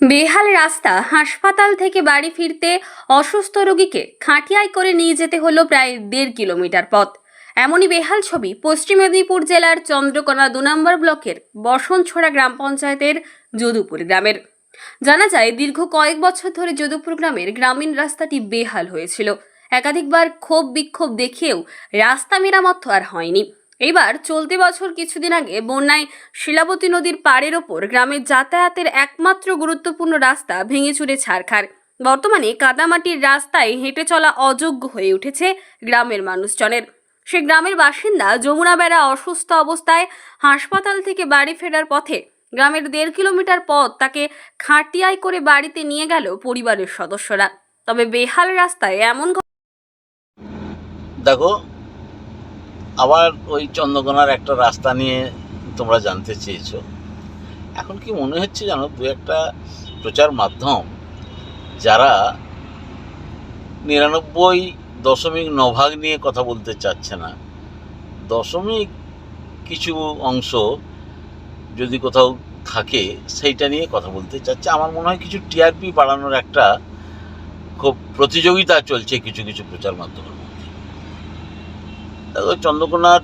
বেহাল রাস্তা, হাসপাতাল থেকে বাড়ি ফিরতে অসুস্থ রোগীকে খাটিয়ায় করে নিয়ে যেতে হলো প্রায় দেড় কিলোমিটার পথ। এমনই বেহাল ছবি পশ্চিম মেদিনীপুর জেলার চন্দ্রকোনা দু নম্বর ব্লকের বসনছোড়া গ্রাম পঞ্চায়েতের যদুপুর গ্রামের। জানা যায়, দীর্ঘ কয়েক বছর ধরে যদুপুর গ্রামের গ্রামীণ রাস্তাটি বেহাল হয়েছিল। একাধিকবার ক্ষোভ বিক্ষোভ দেখিয়েও রাস্তা মেরামত আর হয়নি। এইবার চলতি বছর কিছুদিন আগে বন্যায় শিলাবতী নদীর পাড়ের ওপর গ্রামের যাতায়াতের একমাত্র গুরুত্বপূর্ণ রাস্তা ভেঙে চুরে ছারখার বর্তমানে কাদামাটির রাস্তায় হেঁটে চলা অযোগ্য হয়ে উঠেছে গ্রামের মানুষজনের। সে গ্রামের বাসিন্দা যমুনা বেড়া অসুস্থ অবস্থায় হাসপাতাল থেকে বাড়ি ফেরার পথে গ্রামের দেড় কিলোমিটার পথ তাকে খাটিয়ায় করে বাড়িতে নিয়ে গেল পরিবারের সদস্যরা। তবে বেহাল রাস্তায় এমন দেখো আবার ওই চন্দ্রকোনার একটা রাস্তা নিয়ে তোমরা জানতে চেয়েছো। এখন কি মনে হচ্ছে জানো, দু একটা প্রচার মাধ্যম যারা নিরানব্বই দশমিক নভাগ নিয়ে কথা বলতে চাচ্ছে না, দশমিক কিছু অংশ যদি কোথাও থাকে সেইটা নিয়ে কথা বলতে চাচ্ছে। আমার মনে হয় কিছু টিআরপি বাড়ানোর একটা খুব প্রতিযোগিতা চলছে কিছু কিছু প্রচার মাধ্যমের মধ্যে দেখো চন্দ্রকোনার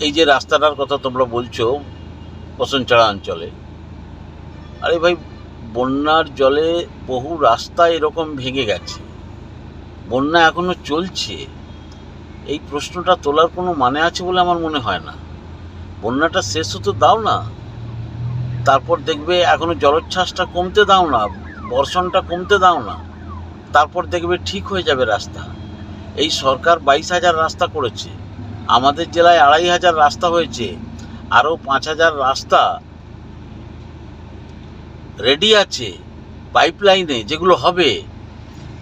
এই যে রাস্তাটার কথা তোমরা বলছো, বসনছড়া অঞ্চলে, আরে ভাই, বন্যার জলে বহু রাস্তা এরকম ভেঙে গেছে। বন্যা এখনও চলছে। এই প্রশ্নটা তোলার কোনো মানে আছে বলে আমার মনে হয় না। বন্যাটা শেষ হতে দাও না। তারপর দেখবে এখনও জলোচ্ছ্বাসটা কমতে দাও না, বর্ষণটা কমতে দাও না। তারপর দেখবে ঠিক হয়ে যাবে রাস্তা। এই সরকার বাইশ হাজার রাস্তা করেছে। আমাদের জেলায় আড়াই হাজার রাস্তা হয়েছে, আরও পাঁচ হাজার রাস্তা রেডি আছে পাইপলাইনে যেগুলো হবে।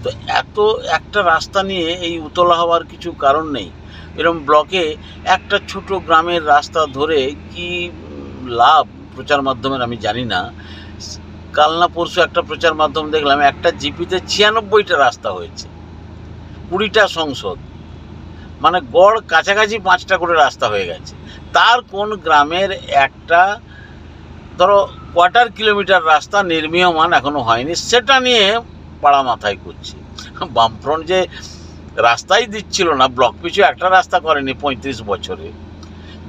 তো এত একটা রাস্তা নিয়ে এই উতলা হওয়ার কিছু কারণ নেই। এরকম ব্লকে একটা ছোট গ্রামের রাস্তা ধরে কি লাভ প্রচার মাধ্যমের আমি জানি না। কাল না পরশু একটা প্রচার মাধ্যম দেখলাম, একটা জিপিতে ছিয়ানব্বইটা রাস্তা হয়েছে, কুড়িটা সংসদ। মানে গড় কাছাকাছি পাঁচটা করে রাস্তা হয়ে গেছে। তার কোন গ্রামের একটা, ধরো কোয়ার্টার কিলোমিটার রাস্তা নির্মীয়মান এখনও হয়নি, সেটা নিয়ে পাড়া মাথায় করছে। বামফ্রন্ট যে রাস্তাই দিচ্ছিল না, ব্লক পিছু একটা রাস্তা করেনি পঁয়ত্রিশ বছরে।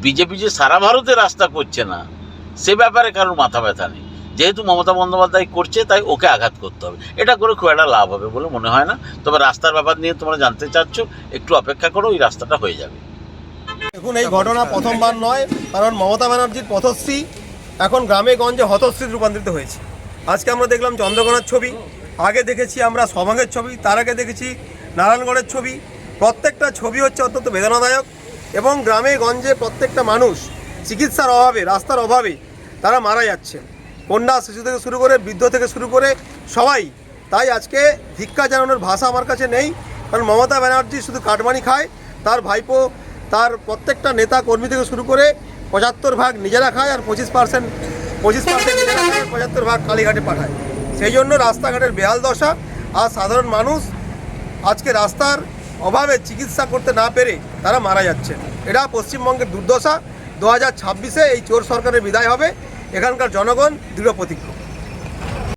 বিজেপি যে সারা ভারতে রাস্তা করছে না, সে ব্যাপারে কারোর মাথা ব্যথা নেই। যেহেতু মমতা বন্দ্যোপাধ্যায় করছে, তাই ওকে আঘাত করতে হবে। এটা করে খুব একটা লাভ হবে বলে মনে হয় না। তবে রাস্তার ব্যাপার নিয়ে তোমরা জানতে চাচ্ছ, একটু অপেক্ষা করো, ওই রাস্তাটা হয়ে যাবে। দেখুন, এই ঘটনা প্রথমবার নয়, কারণ মমতা ব্যানার্জির পথশ্রী এখন গ্রামে গঞ্জে হতশ্রীতে রূপান্তরিত হয়েছে। আজকে আমরা দেখলাম চন্দ্রকোনার ছবি, আগে দেখেছি আমরা সমাগের ছবি, তার আগে দেখেছি নারায়ণগড়ের ছবি। প্রত্যেকটা ছবি হচ্ছে অত্যন্ত বেদনাদায়ক এবং গ্রামে গঞ্জে প্রত্যেকটা মানুষ চিকিৎসার অভাবে, রাস্তার অভাবে তারা মারা যাচ্ছে কন্যা শিশু থেকে শুরু করে বৃদ্ধ থেকে শুরু করে সবাই। তাই আজকে ভিক্ষা জানানোর ভাষা আমার কাছে নেই। কারণ মমতা ব্যানার্জি শুধু কাটমানি খায়, তার ভাইপো, তার প্রত্যেকটা নেতা কর্মী থেকে শুরু করে পঁচাত্তর ভাগ নিজেরা খায় আর পঁচিশ পার্সেন্ট পঁচিশ পার্সেন্ট নিজেরা খায় পঁচাত্তর ভাগ কালীঘাটে পাঠায়। সেই জন্য রাস্তাঘাটের বেহাল দশা আর সাধারণ মানুষ আজকে রাস্তার অভাবে চিকিৎসা করতে না পেরে তারা মারা যাচ্ছে এটা পশ্চিমবঙ্গের দুর্দশা। দু হাজার ছাব্বিশে এই চোর সরকারের বিদায় হবে। এখানকার জনগণ দৃঢ় প্রতিজ্ঞ।